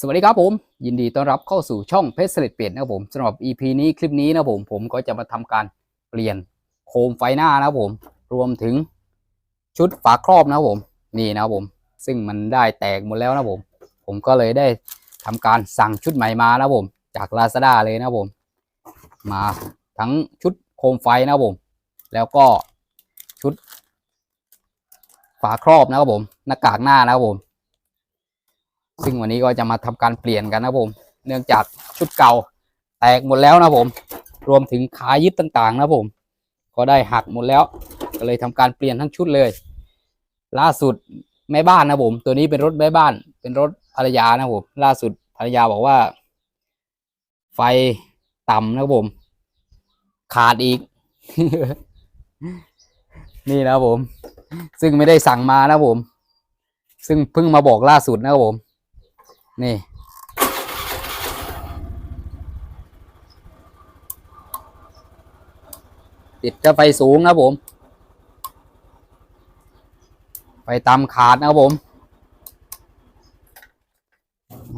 สวัสดีครับผม ยินดีต้อนรับเข้าสู่ช่องเพชรสลิดเปลี่ยนนะครับผมสำหรับ EP นี้คลิปนี้นะผมผมก็จะมาทำการเปลี่ยนโคมไฟหน้านะผม รวมถึงชุดฝาครอบนะผมนี่นะผม ซึ่งมันได้แตกหมดแล้วนะผม ผมก็เลยได้ทำการสั่งชุดใหม่มานะผม จาก Lazada เลยนะผม มาทั้งชุดโคมไฟนะผม แล้วก็ชุดฝาครอบนะครับผมหน้ากากหน้านะครับผม ซึ่งวันนี้ก็จะมาทำการเปลี่ยนกันนะผม เนื่องจากชุดเก่าแตกหมดแล้วนะผม รวมถึงขายึดต่างๆ นะผม ก็ได้หักหมดแล้ว ก็เลยทำการเปลี่ยนทั้งชุดเลย ล่าสุดแม่บ้านนะผม ตัวนี้เป็นรถแม่บ้าน เป็นรถภรรยานะผม ล่าสุดภรรยาบอกว่า ไฟต่ำนะผม ขาดอีก นี่นะผม ซึ่งไม่ได้สั่งมานะผม ซึ่งเพิ่งมาบอกล่าสุดนะครับผม นี่ ติดกระไฟสูงนะครับผมไฟตามขาดนะครับผม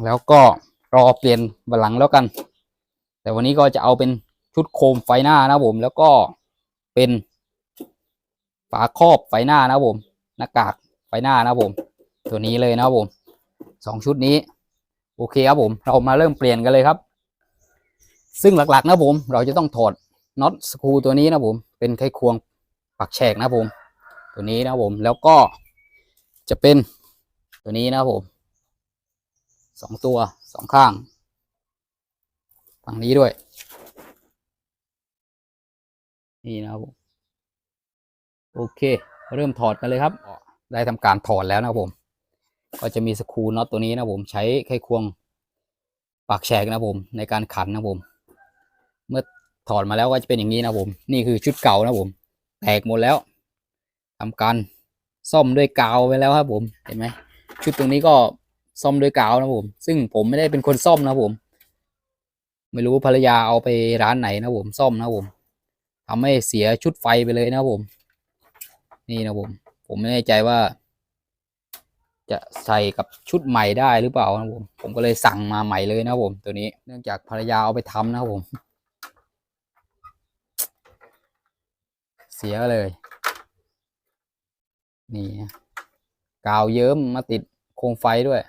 แล้วก็รอเปลี่ยนบันหลังแล้วกัน แต่วันนี้ก็จะเอาเป็นชุดโคมไฟหน้านะผมแล้วก็เป็นฝาครอบไฟหน้านะผมหน้ากากไฟหน้านะผม ตัวนี้เลยนะผมสองชุดนี้ โอเคครับผมเรามาเริ่มเปลี่ยนกันเลยครับ ซึ่งหลักๆนะผมเราจะต้องถอดน็อตสกรูตัวนี้นะผมเป็นไขควงปักแฉกนะผม ตัวนี้นะผมแล้วก็จะเป็นตัวนี้นะผมสองตัวสองข้างฝั่งนี้ด้วย นี่นะผมโอเค เริ่มถอดกันเลยครับ ได้ทำการถอดแล้วนะผม ก็จะมีสกรูน็อตตัวนี้นะผมใช้ไขควงปากแฉกนะผมในการขันนะผม เมื่อถอดมาแล้วก็จะเป็นอย่างนี้นะผม นี่คือชุดเก่านะผม แตกหมดแล้วทำการซ่อมด้วยกาวไปแล้วครับผมเห็นไหมชุดตรงนี้ก็ซ่อมด้วยกาวนะผม ซึ่งผมไม่ได้เป็นคนซ่อมนะผม ไม่รู้ภรรยาเอาไปร้านไหนนะผมซ่อมนะผมทำให้เสียชุดไฟไปเลยนะผม นี่นะผม ผมไม่แน่ใจว่า จะใส่กับชุดใหม่ได้หรือเปล่านะผมผมก็เลยสั่งมาใหม่เลยนะผมตัวนี้เนื่องจากภรรยาเอาไปทำนะครับผม เสียเลย นี่กาวเยิ้มมาติดโคมไฟด้วย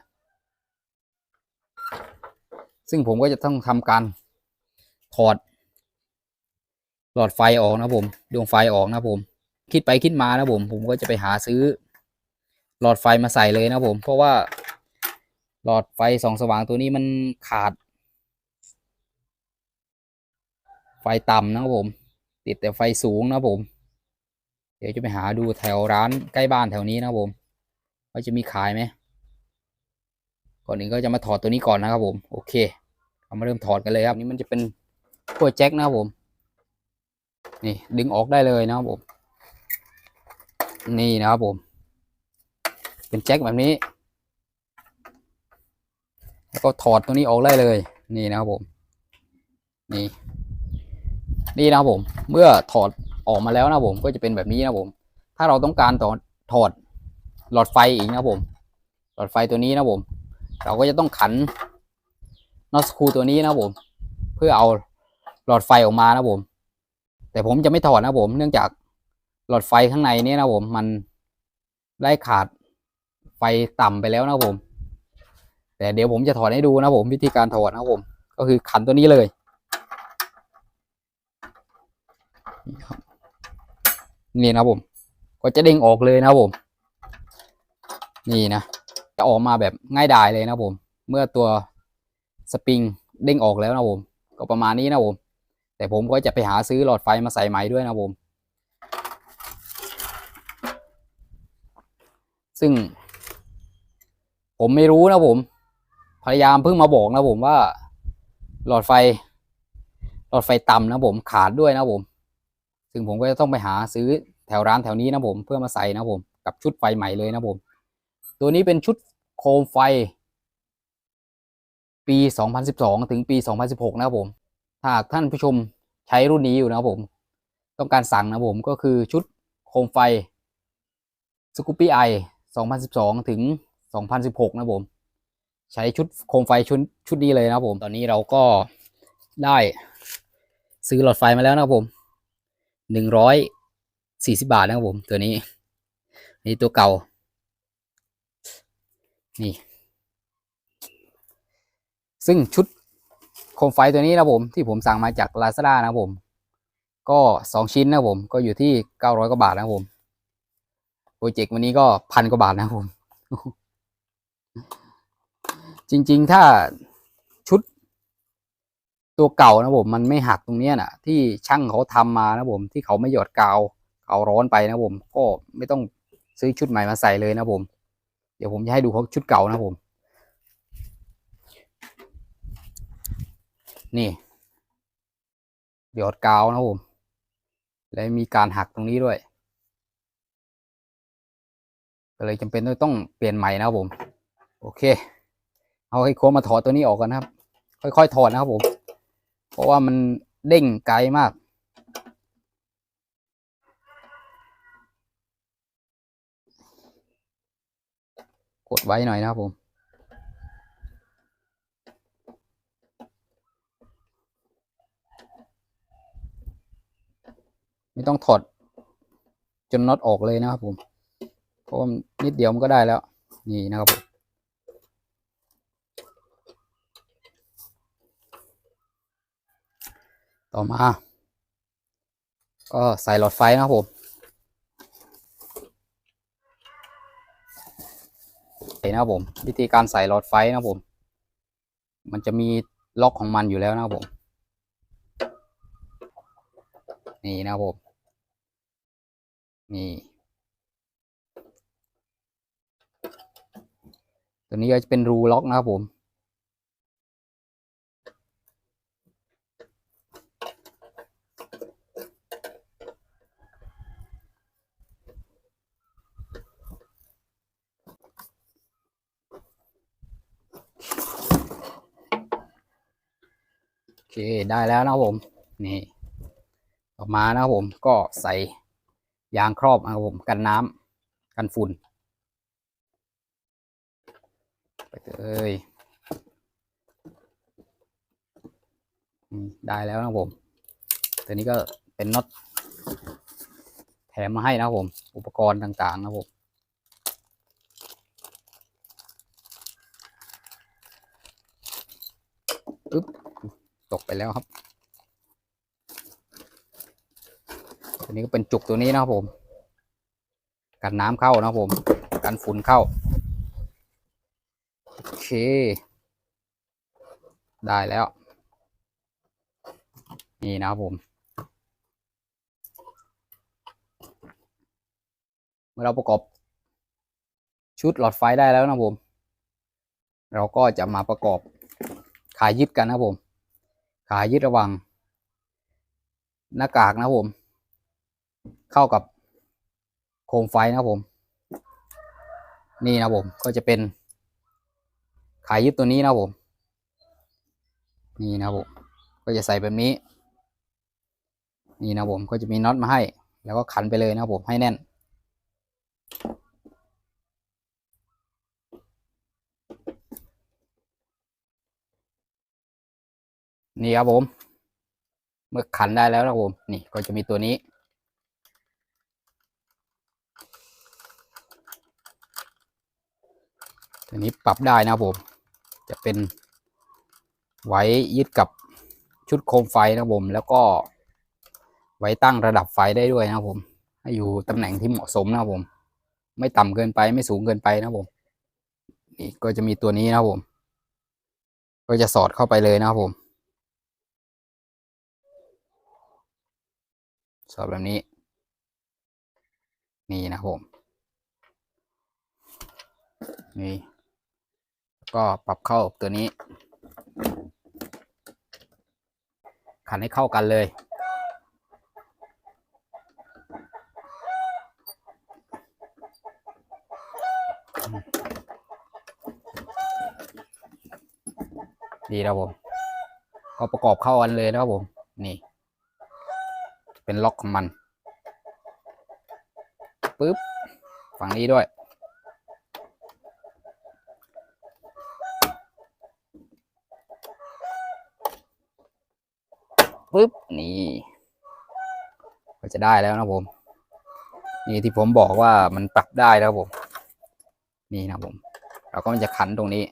ซึ่งผมก็จะต้องทำการถอด หลอดไฟออกนะผมดวงไฟออกนะผม คิดไปคิดมานะผม ผมก็จะไปหาซื้อ หลอดไฟมาใส่เลยนะผม เพราะว่า หลอดไฟส่องสว่างตัวนี้มันขาด ไฟต่ำนะครับผม ติดแต่ไฟสูงนะผม เดี๋ยวจะไปหาดูแถวร้านใกล้บ้านแถวนี้นะครับผมว่าจะมีขายไหมก่อนอื่นก็จะมาถอดตัวนี้ก่อนนะครับผม โอเคเรามาเริ่มถอดกันเลยครับ นี่มันจะเป็นขั้วแจ็คนะครับผม นี่ดึงออกได้เลยนะครับผม นี่นะครับผม เป็นแจ็คแบบนี้ แล้วก็ถอดตัวนี้ออกได้เลย นี่นะครับผม นี่ นี่นะครับผม เมื่อถอดออกมาแล้วนะผมก็จะเป็นแบบนี้นะผม ถ้าเราต้องการถอดถอดหลอดไฟอีกนะผม หลอดไฟตัวนี้นะผม เราก็จะต้องขันน็อตสกูตัวนี้นะผม เพื่อเอาหลอดไฟออกมานะผม แต่ผมจะไม่ถอดนะผม เนื่องจากหลอดไฟข้างในนี้นะผมมันได้ขาด ฟต่ำไปแล้วนะผม แต่เดี๋ยวผมจะถอดให้ดูนะผมวิธีการถอดนะผม ก็คือขันตัวนี้เลยนี่นะผม ก็จะเด้งออกเลยนะผม นี่นะจะออกมาแบบง่ายดายเลยนะผม เมื่อตัวสปริงเด้งออกแล้วนะผม ก็ประมาณนี้นะผม แต่ผมก็จะไปหาซื้อหลอดไฟมาใส่ใหม่ด้วยนะผม ซึ่ง ผมไม่รู้นะผมพยายามเพิ่งมาบอกนะผมว่า หลอดไฟ หลอดไฟต่ำนะผมขาดด้วยนะผม ซึ่งผมก็จะต้องไปหาซื้อแถวร้านแถวนี้นะผมเพื่อมาใส่นะผม กับชุดไฟใหม่เลยนะผม ตัวนี้เป็นชุดโคมไฟ ปี 2012 ถึงปี 2016 นะครับผมถ้าหากท่านผู้ชมใช้รุ่นนี้อยู่นะครับผม ต้องการสั่งนะผมก็คือชุดโคมไฟสกูปี้ไอ2012 ถึง 2016 นะผม ใช้ชุดโคมไฟชุดชุดนี้เลยนะผม ตอนนี้เราก็ได้ซื้อหลอดไฟมาแล้วนะครับผมหนึ่งร้อยสี่สิบาทนะครับผม ตัวนี้ นี่ตัวเก่า นี่ ซึ่งชุดโคมไฟตัวนี้นะผม ที่ผมสั่งมาจาก Lazada นะผม ก็สองชิ้นนะผม ก็อยู่ที่เก้าร้อยกว่าบาทนะผม โปรเจกต์วันนี้ก็พันกว่าบาทนะผม จริง ๆ ถ้าชุดตัวเก่านะผมมันไม่หักตรงเนี้ยนะที่ช่างเขาทำมานะผมที่เขาไม่หยอดกาวกาวร้อนไปนะผมก็ไม่ต้องซื้อชุดใหม่มาใส่เลยนะผม เดี๋ยวผมจะให้ดูเขาชุดเก่านะผม นี่หยอดกาวนะผม และมีการหักตรงนี้ด้วยก็เลยจำเป็นต้องเปลี่ยนใหม่นะผม โอเค เอาให้โค้งมาถอดตัวนี้ออกกันนะครับ ค่อยๆถอดนะครับผม เพราะว่ามันเด้งไกลมาก กดไว้หน่อยนะครับผมไม่ต้องถอดจนน็อตออกเลยนะครับผม เพราะว่านิดเดียวมันก็ได้แล้ว นี่นะครับผม ต่อมา ก็ใส่หลอดไฟนะครับผมเห็นนะครับผม วิธีการใส่หลอดไฟนะครับผม มันจะมีล็อกของมันอยู่แล้วนะครับผม นี่นะครับผม นี่ ตัวนี้ก็จะเป็นรูล็อกนะครับผม เคได้แล้วนะครับผมนี่ต่อมานะครับผมก็ใส่ยางครอบนะครับผมกันน้ำกันฝุ่นไปเลยได้แล้วนะครับผมตัวนี้ก็เป็นน็อตแถมมาให้นะครับผม อุปกรณ์ต่างๆนะครับผม ปึ๊บ ตกไปแล้วครับ ตัวนี้ก็เป็นจุกตัวนี้นะครับผม กันน้ำเข้านะครับผม กันฝุ่นเข้า โอเค ได้แล้ว นี่นะครับผม เมื่อเราประกอบชุดหลอดไฟได้แล้วนะครับผม เราก็จะมาประกอบขายึดกันนะครับผม ขายึดระว่างหน้ากากนะผม เข้ากับโคมไฟนะผม นี่นะผมก็จะเป็น ขายึดตัวนี้นะผม นี่นะผมก็จะใส่แบบนี้ นี่นะผมก็จะมีน็อตมาให้ แล้วก็ขันไปเลยนะผมให้แน่น นี่ครับผม เมื่อขันได้แล้วนะผม นี่ก็จะมีตัวนี้ ตัวนี้ปรับได้นะครับผม จะเป็นไว้ยึดกับชุดโคมไฟนะผม แล้วก็ไว้ตั้งระดับไฟได้ด้วยนะผม ให้อยู่ตำแหน่งที่เหมาะสมนะผม ไม่ต่ำเกินไปไม่สูงเกินไปนะผม นี่ก็จะมีตัวนี้นะผม ก็จะสอดเข้าไปเลยนะครับผม สอบแบบนี้ นี่นะครับผมนี่ก็ปรับเข้าตัวนี้ ขันให้เข้ากันเลย ดีนะครับผม ก็ประกอบเข้ากันเลยนะครับผม นี่ เป็นล็อกของมันปึ๊บฝั่งนี้ด้วยปึ๊บ นี่ก็จะได้แล้วนะผม นี่ที่ผมบอกว่ามันปรับได้แล้วผม นี่นะผม เราก็จะขันตรงนี้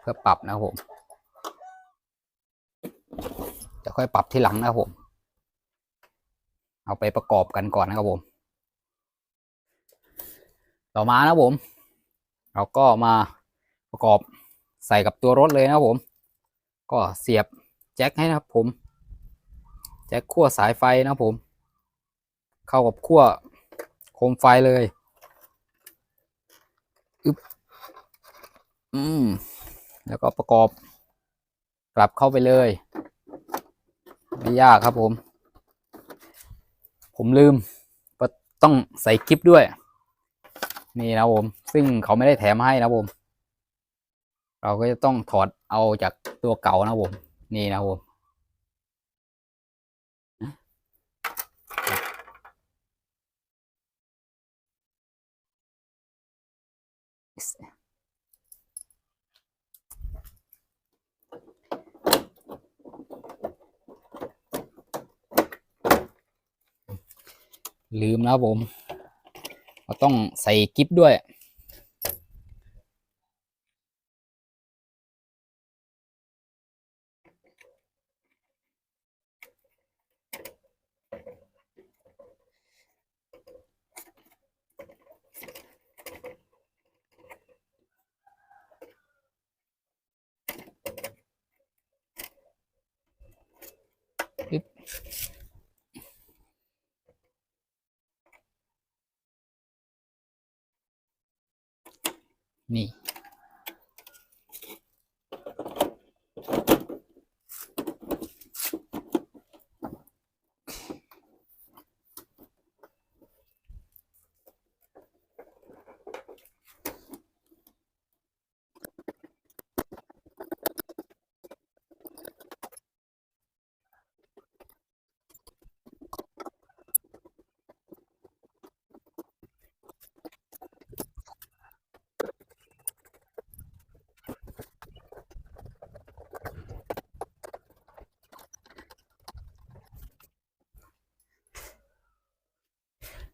เพื่อปรับนะผม ค่อยปรับที่หลังนะครับผม เอาไปประกอบกันก่อนนะครับผม ต่อมานะผม เราก็มาประกอบใส่กับตัวรถเลยนะครับผม ก็เสียบแจ็คให้นะครับผม แจ็คขั้วสายไฟนะครับผม เข้ากับขั้วโคมไฟเลยอึบอืม แล้วก็ประกอบกลับเข้าไปเลย ไม่ยากครับผม ผมลืมต้องใส่คลิปด้วย นี่นะผม ซึ่งเขาไม่ได้แถมให้นะผม เราก็จะต้องถอดเอาจากตัวเก่านะผม นี่นะผม ลืมนะครับผมเราต้องใส่กิฟด้วย นี่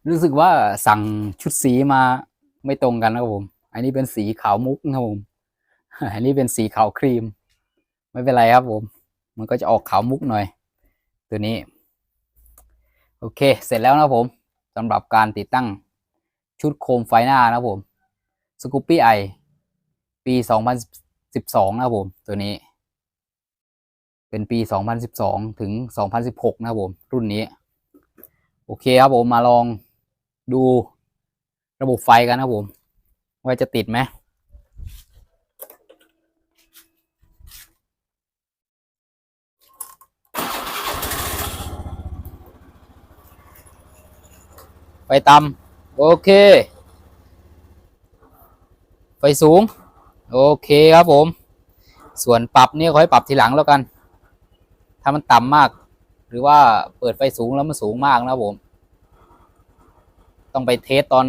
รู้สึกว่าสั่งชุดสีมาไม่ตรงกันนะครับผม อันนี้เป็นสีขาวมุกนะครับผม อันนี้เป็นสีขาวครีม ไม่เป็นไรครับผม มันก็จะออกขาวมุกหน่อย ตัวนี้ โอเค เสร็จแล้วนะครับผมสำหรับการติดตั้งชุดโคมไฟหน้านะครับผมสกูปปี้ไอปี 2012 นะครับผม ตัวนี้ เป็นปี 2012 ถึง 2016 นะครับผม รุ่นนี้ โอเคครับผมมาลอง ดูระบบไฟกันนะผม ว่าจะติดไหมไฟต่ำโอเค ไฟสูง โอเคครับผม ส่วนปรับนี่ขอให้ปรับทีหลังแล้วกัน ถ้ามันต่ำมาก หรือว่าเปิดไฟสูงแล้วมันสูงมากนะครับผม ต้องไปเทสตอน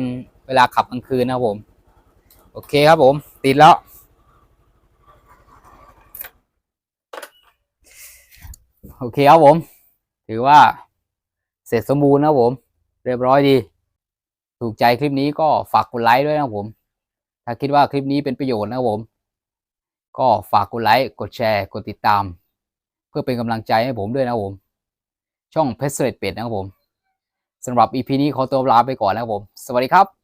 เวลาขับกลางคืนนะครับผม โอเคครับผม ติดแล้ว โอเคครับผม ถือว่าเสร็จสมบูรณ์นะผม เรียบร้อยดี ถูกใจคลิปนี้ก็ฝากกดไลค์ด้วยนะผม ถ้าคิดว่าคลิปนี้เป็นประโยชน์นะผม ก็ฝากกดไลค์ กดแชร์ กดติดตาม เพื่อเป็นกำลังใจให้ผมด้วยนะผม ช่องเพชรเรดเป็ดนะครับผม สำหรับ EP นี้ขอตัวลาไปก่อนนะครับผม สวัสดีครับ